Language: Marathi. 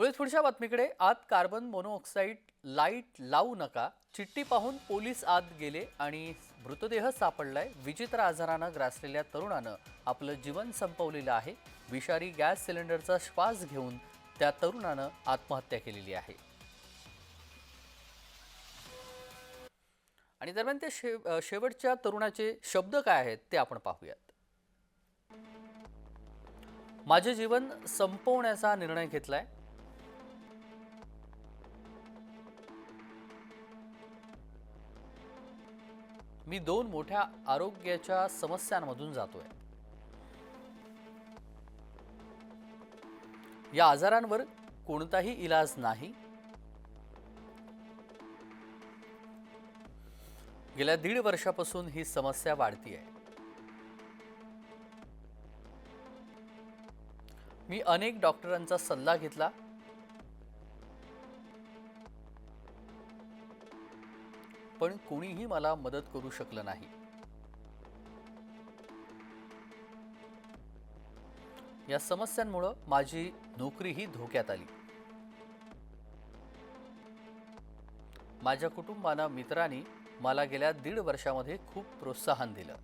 पुढे पुढच्या बातमीकडे. आत कार्बन मोनोऑक्साईड लाइट लावू नका. चिठ्ठी पाहून पोलीस आत गेले आणि मृतदेह सापडलाय. विचित्र आजारानं ग्रासलेल्या तरुणानं आपलं जीवन संपवलेलं आहे. विषारी गॅस सिलेंडरचा श्वास घेऊन त्या तरुणानं आत्महत्या केलेली आहे. आणि दरम्यान ते शे शेवटच्या तरुणाचे शब्द काय आहेत ते आपण पाहूयात. माझे जीवन संपवण्याचा निर्णय घेतलाय. मी दोन मोठ्या आरोग्याच्या समस्यांमधून जातोय. या आजारांवर कोणताही इलाज नाही. गेल्या दीड वर्षापासून ही समस्या वाढती आहे मी अनेक डॉक्टरांचा सल्ला घेतला. पण कोणीही मला मदत करू शकलं नाही. या समस्यांमुळं माझी नोकरीही धोक्यात आली. माझ्या कुटुंबानं मित्रांनी मला गेल्या दीड वर्षामध्ये खूप प्रोत्साहन दिलं.